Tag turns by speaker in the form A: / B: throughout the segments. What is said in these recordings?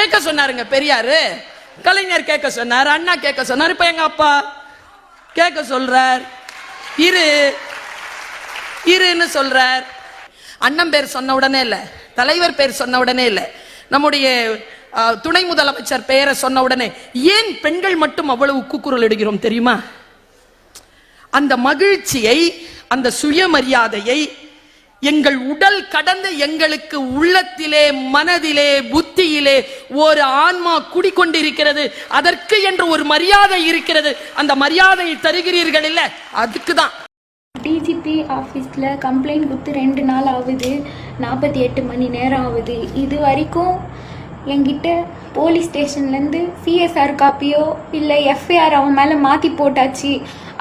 A: கேட்க சொன்னாருங்க பெரியாரு. கலைஞர் கேட்க சொன்னார் அண்ணா கேட்க சொன்னார். இப்ப எங்க அப்பா கேட்க சொல்றார். இரு இருன்னு சொல்றார். அண்ணன் பேர் சொன்ன உடனே இல்ல தலைவர் பேர் சொன்ன உடனே இல்ல. நம்முடைய துணை முதலமைச்சர் பெயரை சொன்ன உடனே ஏன் பெண்கள் மட்டும் அவ்வளவு கூக்குரல் இடுகிறோம் தெரியுமா? அந்த மகிழ்ச்சியை அந்த சுயமரியாதையை எங்கள் உடல் கடந்து எங்களுக்கு உள்ளத்திலே மனதிலே புத்தியிலே ஒரு ஆன்மா குடிக்கொண்டிருக்கிறது. அதற்கு என்று ஒரு மரியாதை இருக்கிறது. அந்த மரியாதையை தருகிறீர்கள் இல்ல? அதுக்கு தான்
B: டிஜிபி ஆஃபீஸில் கம்ப்ளைண்ட் கொடுத்து ரெண்டு நாள் ஆகுது. நாற்பத்தி எட்டு மணி நேரம் ஆகுது. இது வரைக்கும் என்கிட்ட போலீஸ் ஸ்டேஷன்லேருந்து சிஎஸ்ஆர் காப்பியோ இல்லை எஃப்ஐஆர் அவன் மேலே மாற்றி போட்டாச்சு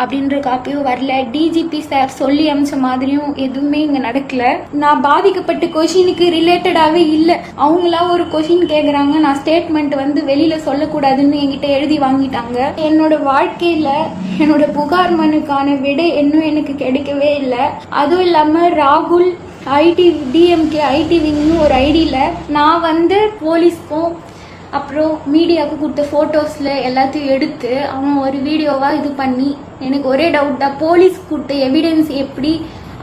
B: அப்படின்ற காப்பியோ வரல. டிஜிபி சார் சொல்லி அமிச்ச மாதிரியும் எதுவுமே இங்கே நடக்கல. நான் பாதிக்கப்பட்ட கொஷினுக்கு ரிலேட்டடாகவே இல்லை. அவங்களா ஒரு கொஷின் கேட்குறாங்க நான் ஸ்டேட்மெண்ட் வந்து வெளியில் சொல்லக்கூடாதுன்னு என்கிட்ட எழுதி வாங்கிட்டாங்க. என்னோட வாழ்க்கையில் என்னோட புகார் மனுக்கான விடை இன்னும் எனக்கு கிடைக்கவே இல்லை. அதுவும் இல்லாமல் ராகுல் ஐடி டிஎம்கே ஐடி விங்னு ஒரு ஐடியில் நான் வந்து போலீஸ்க்கும் அப்புறம் மீடியாவுக்கு கொடுத்த ஃபோட்டோஸில் எல்லாத்தையும் எடுத்து அவன் ஒரு வீடியோவாக இது பண்ணி எனக்கு ஒரே டவுட் தான் போலீஸ் கொடுத்த எவிடன்ஸ் எப்படி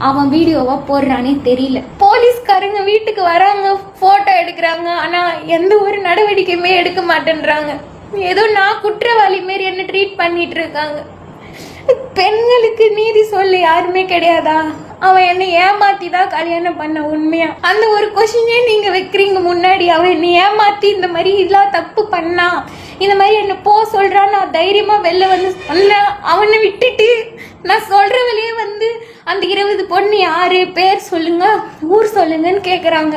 B: அவன் வீடியோவாக போடுறானே தெரியல. போலீஸ்காரங்க வீட்டுக்கு வராங்க ஃபோட்டோ எடுக்கிறாங்க ஆனால் எந்த ஒரு நடவடிக்கையுமே எடுக்க மாட்டேன்றாங்க. ஏதோ நான் குற்றவாளி மாரி என்ன ட்ரீட் பண்ணிட்டு இருக்காங்க. பெண்களுக்கு நீதி சொல்ல யாருமே கிடையாதா? அவன் என்னை ஏமாத்தி தான் கல்யாணம் பண்ண உண்மையா? அந்த ஒரு கொஷினே நீங்க வைக்கிறீங்க முன்னாடி அவன் என்னை ஏமாத்தி இந்த மாதிரி இதெல்லாம் தப்பு பண்ணா? இந்த மாதிரி என்ன போ சொல்றான் நான் தைரியமா வெளில வந்து சொன்னேன் அவனை விட்டுட்டு நான் சொல்ற வழியே வந்து அந்த இருபது பொண்ணு யாரு? பேர் சொல்லுங்க ஊர் சொல்லுங்கன்னு கேக்குறாங்க.